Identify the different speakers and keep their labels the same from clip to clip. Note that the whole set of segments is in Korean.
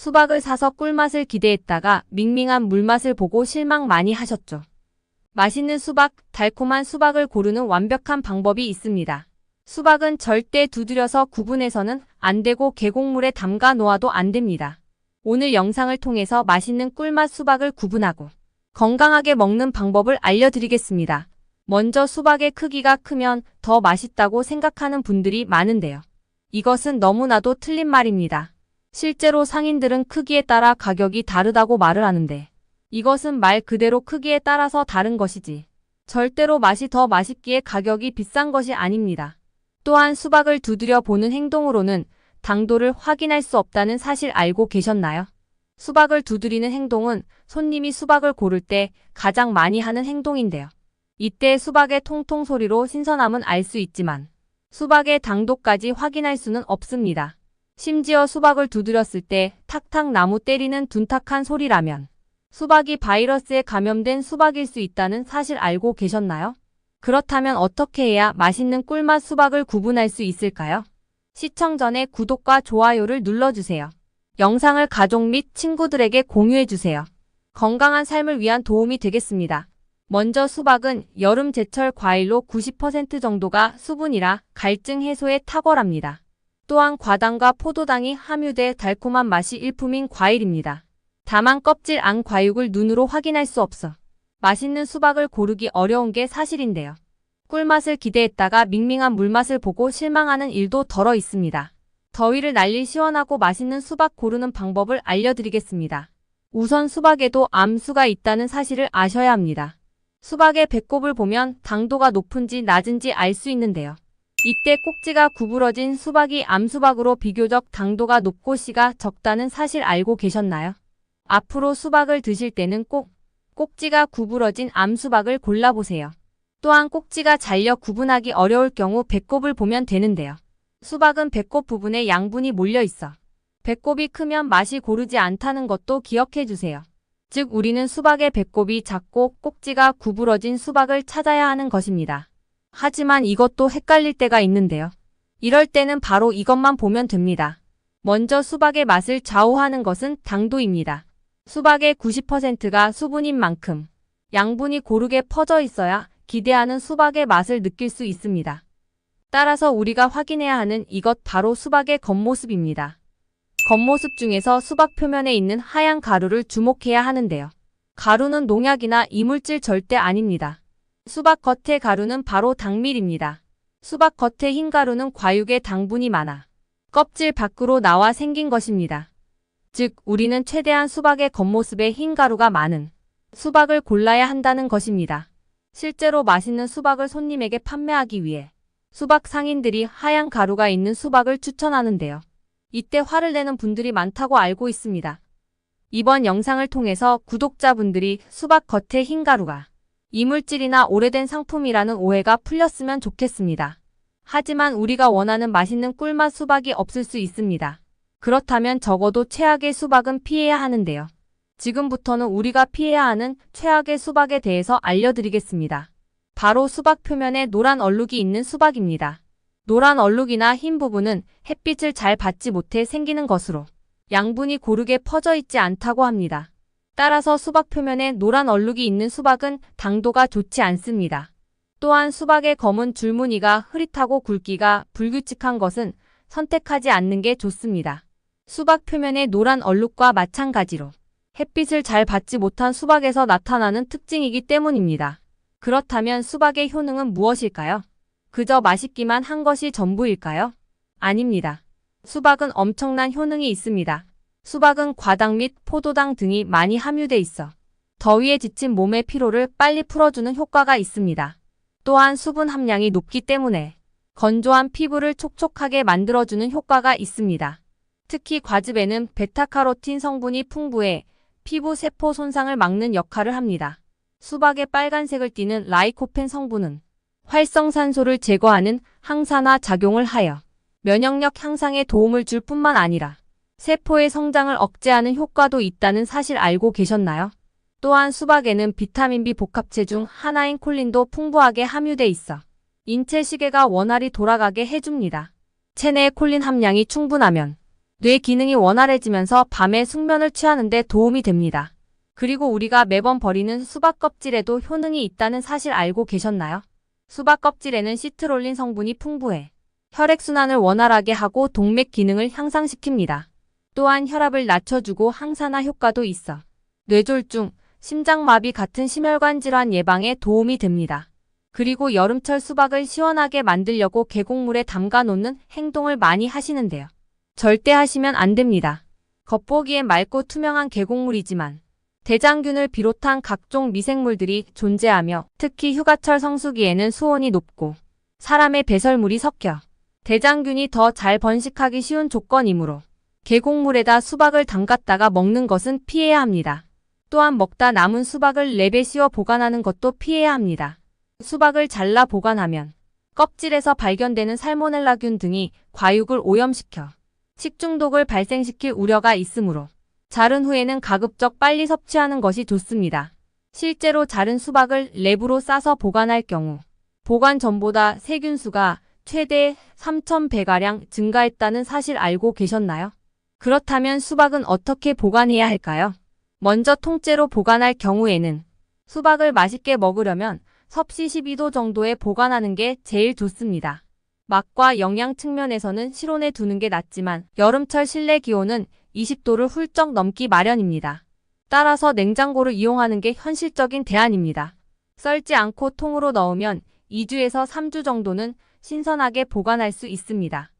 Speaker 1: 수박을 사서 꿀맛을 기대했다가 밍밍한 물맛을 보고 실망 많이 하셨죠. 맛있는 수박, 달콤한 수박을 고르는 완벽한 방법이 있습니다. 수박은 절대 두드려서 구분해서는 안 되고 계곡물에 담가 놓아도 안 됩니다. 오늘 영상을 통해서 맛있는 꿀맛 수박을 구분하고 건강하게 먹는 방법을 알려드리겠습니다. 먼저 수박의 크기가 크면 더 맛있다고 생각하는 분들이 많은데요. 이것은 너무나도 틀린 말입니다. 실제로 상인들은 크기에 따라 가격이 다르다고 말을 하는데 이것은 말 그대로 크기에 따라서 다른 것이지 절대로 맛이 더 맛있기에 가격이 비싼 것이 아닙니다. 또한 수박을 두드려 보는 행동으로는 당도를 확인할 수 없다는 사실 알고 계셨나요? 수박을 두드리는 행동은 손님이 수박을 고를 때 가장 많이 하는 행동인데요. 이때 수박의 통통 소리로 신선함은 알 수 있지만 수박의 당도까지 확인할 수는 없습니다. 심지어 수박을 두드렸을 때 탁탁 나무 때리는 둔탁한 소리라면 수박이 바이러스에 감염된 수박일 수 있다는 사실 알고 계셨나요? 그렇다면 어떻게 해야 맛있는 꿀맛 수박을 구분할 수 있을까요? 시청 전에 구독과 좋아요를 눌러주세요. 영상을 가족 및 친구들에게 공유해주세요. 건강한 삶을 위한 도움이 되겠습니다. 먼저 수박은 여름 제철 과일로 90% 정도가 수분이라 갈증 해소에 탁월합니다. 또한 과당과 포도당이 함유돼 달콤한 맛이 일품인 과일입니다. 다만 껍질 안 과육을 눈으로 확인할 수 없어 맛있는 수박을 고르기 어려운 게 사실인데요. 꿀맛을 기대했다가 밍밍한 물맛을 보고 실망하는 일도 덜어 있습니다. 더위를 날릴 시원하고 맛있는 수박 고르는 방법을 알려드리겠습니다. 우선 수박에도 암수가 있다는 사실을 아셔야 합니다. 수박의 배꼽을 보면 당도가 높은지 낮은지 알 수 있는데요. 이때 꼭지가 구부러진 수박이 암수박으로 비교적 당도가 높고 씨가 적다는 사실 알고 계셨나요? 앞으로 수박을 드실 때는 꼭 꼭지가 구부러진 암수박을 골라보세요. 또한 꼭지가 잘려 구분하기 어려울 경우 배꼽을 보면 되는데요. 수박은 배꼽 부분에 양분이 몰려 있어 배꼽이 크면 맛이 고르지 않다는 것도 기억해 주세요. 즉 우리는 수박의 배꼽이 작고 꼭지가 구부러진 수박을 찾아야 하는 것입니다. 하지만 이것도 헷갈릴 때가 있는데요. 이럴 때는 바로 이것만 보면 됩니다. 먼저 수박의 맛을 좌우하는 것은 당도입니다. 수박의 90%가 수분인 만큼 양분이 고르게 퍼져 있어야 기대하는 수박의 맛을 느낄 수 있습니다. 따라서 우리가 확인해야 하는 이것 바로 수박의 겉모습입니다. 겉모습 중에서 수박 표면에 있는 하얀 가루를 주목해야 하는데요. 가루는 농약이나 이물질 절대 아닙니다. 수박 겉의 가루는 바로 당밀입니다. 수박 겉의 흰 가루는 과육에 당분이 많아 껍질 밖으로 나와 생긴 것입니다. 즉, 우리는 최대한 수박의 겉모습에 흰 가루가 많은 수박을 골라야 한다는 것입니다. 실제로 맛있는 수박을 손님에게 판매하기 위해 수박 상인들이 하얀 가루가 있는 수박을 추천하는데요. 이때 화를 내는 분들이 많다고 알고 있습니다. 이번 영상을 통해서 구독자분들이 수박 겉에 흰 가루가 이물질이나 오래된 상품이라는 오해가 풀렸으면 좋겠습니다. 하지만 우리가 원하는 맛있는 꿀맛 수박이 없을 수 있습니다. 그렇다면 적어도 최악의 수박은 피해야 하는데요. 지금부터는 우리가 피해야 하는 최악의 수박에 대해서 알려드리겠습니다. 바로 수박 표면에 노란 얼룩이 있는 수박입니다. 노란 얼룩이나 흰 부분은 햇빛을 잘 받지 못해 생기는 것으로 양분이 고르게 퍼져 있지 않다고 합니다. 따라서 수박 표면에 노란 얼룩이 있는 수박은 당도가 좋지 않습니다. 또한 수박의 검은 줄무늬가 흐릿하고 굵기가 불규칙한 것은 선택하지 않는 게 좋습니다. 수박 표면의 노란 얼룩과 마찬가지로 햇빛을 잘 받지 못한 수박에서 나타나는 특징이기 때문입니다. 그렇다면 수박의 효능은 무엇일까요? 그저 맛있기만 한 것이 전부일까요? 아닙니다. 수박은 엄청난 효능이 있습니다. 수박은 과당 및 포도당 등이 많이 함유돼 있어 더위에 지친 몸의 피로를 빨리 풀어주는 효과가 있습니다. 또한 수분 함량이 높기 때문에 건조한 피부를 촉촉하게 만들어주는 효과가 있습니다. 특히 과즙에는 베타카로틴 성분이 풍부해 피부 세포 손상을 막는 역할을 합니다. 수박의 빨간색을 띠는 라이코펜 성분은 활성산소를 제거하는 항산화 작용을 하여 면역력 향상에 도움을 줄 뿐만 아니라 세포의 성장을 억제하는 효과도 있다는 사실 알고 계셨나요? 또한 수박에는 비타민 B 복합체 중 하나인 콜린도 풍부하게 함유돼 있어 인체 시계가 원활히 돌아가게 해줍니다. 체내의 콜린 함량이 충분하면 뇌 기능이 원활해지면서 밤에 숙면을 취하는 데 도움이 됩니다. 그리고 우리가 매번 버리는 수박 껍질에도 효능이 있다는 사실 알고 계셨나요? 수박 껍질에는 시트롤린 성분이 풍부해 혈액순환을 원활하게 하고 동맥 기능을 향상시킵니다. 또한 혈압을 낮춰주고 항산화 효과도 있어 뇌졸중, 심장마비 같은 심혈관 질환 예방에 도움이 됩니다. 그리고 여름철 수박을 시원하게 만들려고 계곡물에 담가 놓는 행동을 많이 하시는데요. 절대 하시면 안 됩니다. 겉보기엔 맑고 투명한 계곡물이지만 대장균을 비롯한 각종 미생물들이 존재하며 특히 휴가철 성수기에는 수온이 높고 사람의 배설물이 섞여 대장균이 더 잘 번식하기 쉬운 조건이므로 계곡물에다 수박을 담갔다가 먹는 것은 피해야 합니다. 또한 먹다 남은 수박을 랩에 씌워 보관하는 것도 피해야 합니다. 수박을 잘라 보관하면 껍질에서 발견되는 살모넬라균 등이 과육을 오염시켜 식중독을 발생시킬 우려가 있으므로 자른 후에는 가급적 빨리 섭취하는 것이 좋습니다. 실제로 자른 수박을 랩으로 싸서 보관할 경우 보관 전보다 세균수가 최대 3,000배가량 증가했다는 사실 알고 계셨나요? 그렇다면 수박은 어떻게 보관해야 할까요? 먼저 통째로 보관할 경우에는 수박을 맛있게 먹으려면 섭씨 12도 정도에 보관하는 게 제일 좋습니다. 맛과 영양 측면에서는 실온에 두는 게 낫지만 여름철 실내 기온은 20도를 훌쩍 넘기 마련입니다. 따라서 냉장고를 이용하는 게 현실적인 대안입니다. 썰지 않고 통으로 넣으면 2주에서 3주 정도는 신선하게 보관할 수 있습니다.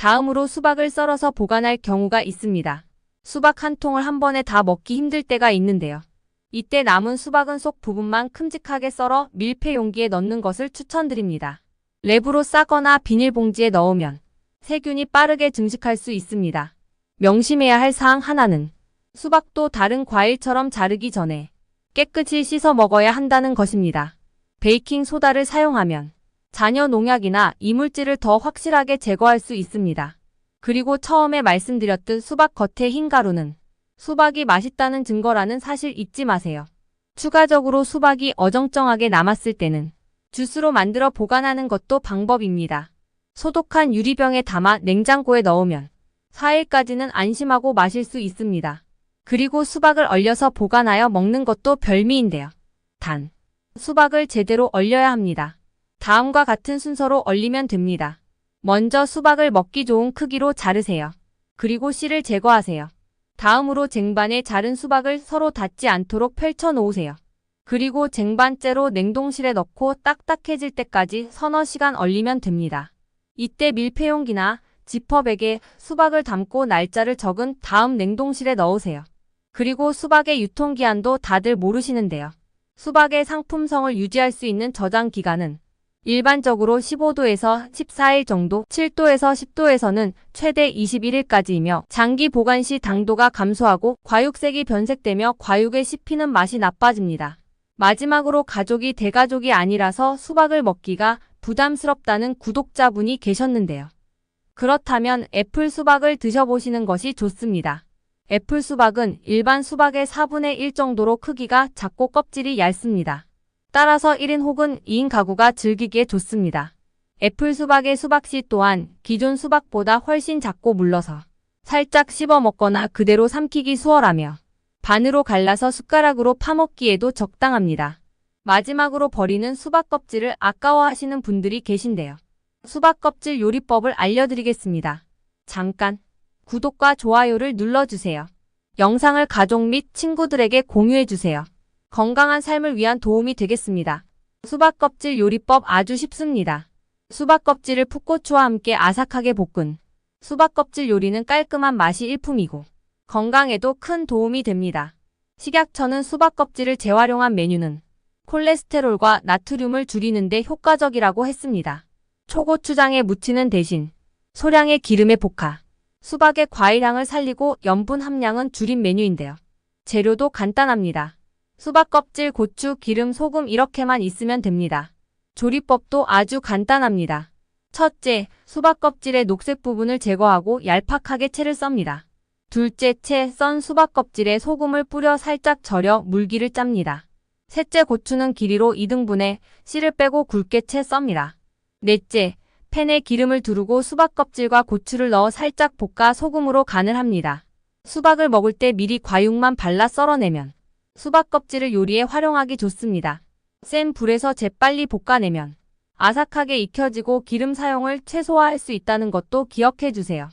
Speaker 1: 다음으로 수박을 썰어서 보관할 경우가 있습니다. 수박 한 통을 한 번에 다 먹기 힘들 때가 있는데요. 이때 남은 수박은 속 부분만 큼직하게 썰어 밀폐 용기에 넣는 것을 추천드립니다. 랩으로 싸거나 비닐봉지에 넣으면 세균이 빠르게 증식할 수 있습니다. 명심해야 할 사항 하나는 수박도 다른 과일처럼 자르기 전에 깨끗이 씻어 먹어야 한다는 것입니다. 베이킹 소다를 사용하면 잔여 농약이나 이물질을 더 확실하게 제거할 수 있습니다. 그리고 처음에 말씀드렸듯 수박 겉에 흰 가루는 수박이 맛있다는 증거라는 사실 잊지 마세요. 추가적으로 수박이 어정쩡하게 남았을 때는 주스로 만들어 보관하는 것도 방법입니다. 소독한 유리병에 담아 냉장고에 넣으면 4일까지는 안심하고 마실 수 있습니다. 그리고 수박을 얼려서 보관하여 먹는 것도 별미인데요. 단, 수박을 제대로 얼려야 합니다. 다음과 같은 순서로 얼리면 됩니다. 먼저 수박을 먹기 좋은 크기로 자르세요. 그리고 씨를 제거하세요. 다음으로 쟁반에 자른 수박을 서로 닿지 않도록 펼쳐 놓으세요. 그리고 쟁반째로 냉동실에 넣고 딱딱해질 때까지 서너 시간 얼리면 됩니다. 이때 밀폐용기나 지퍼백에 수박을 담고 날짜를 적은 다음 냉동실에 넣으세요. 그리고 수박의 유통기한도 다들 모르시는데요. 수박의 상품성을 유지할 수 있는 저장 기간은 일반적으로 15도에서 14일 정도, 7도에서 10도에서는 최대 21일까지이며 장기 보관 시 당도가 감소하고 과육색이 변색되며 과육에 씹히는 맛이 나빠집니다. 마지막으로 가족이 대가족이 아니라서 수박을 먹기가 부담스럽다는 구독자분이 계셨는데요. 그렇다면 애플 수박을 드셔보시는 것이 좋습니다. 애플 수박은 일반 수박의 4분의 1 정도로 크기가 작고 껍질이 얇습니다. 따라서 1인 혹은 2인 가구가 즐기기에 좋습니다. 애플 수박의 수박씨 또한 기존 수박보다 훨씬 작고 물러서 살짝 씹어 먹거나 그대로 삼키기 수월하며 반으로 갈라서 숟가락으로 파먹기에도 적당합니다. 마지막으로 버리는 수박 껍질을 아까워하시는 분들이 계신데요. 수박 껍질 요리법을 알려드리겠습니다. 잠깐 구독과 좋아요를 눌러주세요. 영상을 가족 및 친구들에게 공유해주세요. 건강한 삶을 위한 도움이 되겠습니다. 수박 껍질 요리법 아주 쉽습니다. 수박 껍질을 풋고추와 함께 아삭하게 볶은 수박 껍질 요리는 깔끔한 맛이 일품이고 건강에도 큰 도움이 됩니다. 식약처는 수박 껍질을 재활용한 메뉴는 콜레스테롤과 나트륨을 줄이는 데 효과적이라고 했습니다. 초고추장에 무치는 대신 소량의 기름에 볶아 수박의 과일향을 살리고 염분 함량은 줄인 메뉴인데요. 재료도 간단합니다. 수박 껍질, 고추, 기름, 소금 이렇게만 있으면 됩니다. 조리법도 아주 간단합니다. 첫째, 수박 껍질의 녹색 부분을 제거하고 얄팍하게 채를 썹니다. 둘째, 채 썬 수박 껍질에 소금을 뿌려 살짝 절여 물기를 짭니다. 셋째, 고추는 길이로 2등분해 씨를 빼고 굵게 채 썹니다. 넷째, 팬에 기름을 두르고 수박 껍질과 고추를 넣어 살짝 볶아 소금으로 간을 합니다. 수박을 먹을 때 미리 과육만 발라 썰어내면 수박 껍질을 요리에 활용하기 좋습니다. 센 불에서 재빨리 볶아내면 아삭하게 익혀지고 기름 사용을 최소화할 수 있다는 것도 기억해 주세요.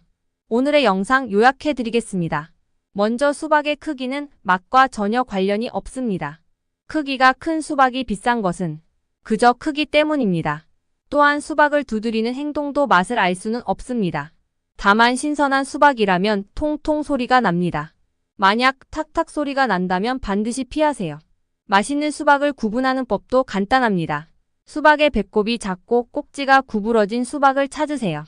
Speaker 1: 오늘의 영상 요약해 드리겠습니다. 먼저 수박의 크기는 맛과 전혀 관련이 없습니다. 크기가 큰 수박이 비싼 것은 그저 크기 때문입니다. 또한 수박을 두드리는 행동도 맛을 알 수는 없습니다. 다만 신선한 수박이라면 통통 소리가 납니다. 만약 탁탁 소리가 난다면 반드시 피하세요. 맛있는 수박을 구분하는 법도 간단합니다. 수박의 배꼽이 작고 꼭지가 구부러진 수박을 찾으세요.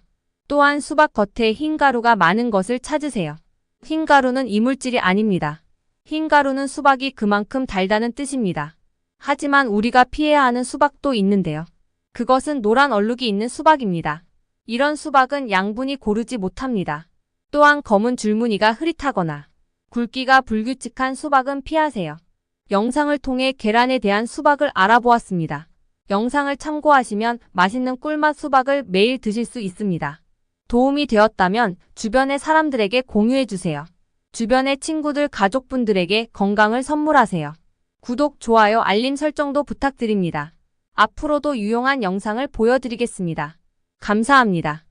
Speaker 1: 또한 수박 겉에 흰 가루가 많은 것을 찾으세요. 흰 가루는 이물질이 아닙니다. 흰 가루는 수박이 그만큼 달다는 뜻입니다. 하지만 우리가 피해야 하는 수박도 있는데요. 그것은 노란 얼룩이 있는 수박입니다. 이런 수박은 양분이 고르지 못합니다. 또한 검은 줄무늬가 흐릿하거나 굵기가 불규칙한 수박은 피하세요. 영상을 통해 계란에 대한 수박을 알아보았습니다. 영상을 참고하시면 맛있는 꿀맛 수박을 매일 드실 수 있습니다. 도움이 되었다면 주변의 사람들에게 공유해주세요. 주변의 친구들, 가족분들에게 건강을 선물하세요. 구독, 좋아요, 알림 설정도 부탁드립니다. 앞으로도 유용한 영상을 보여드리겠습니다. 감사합니다.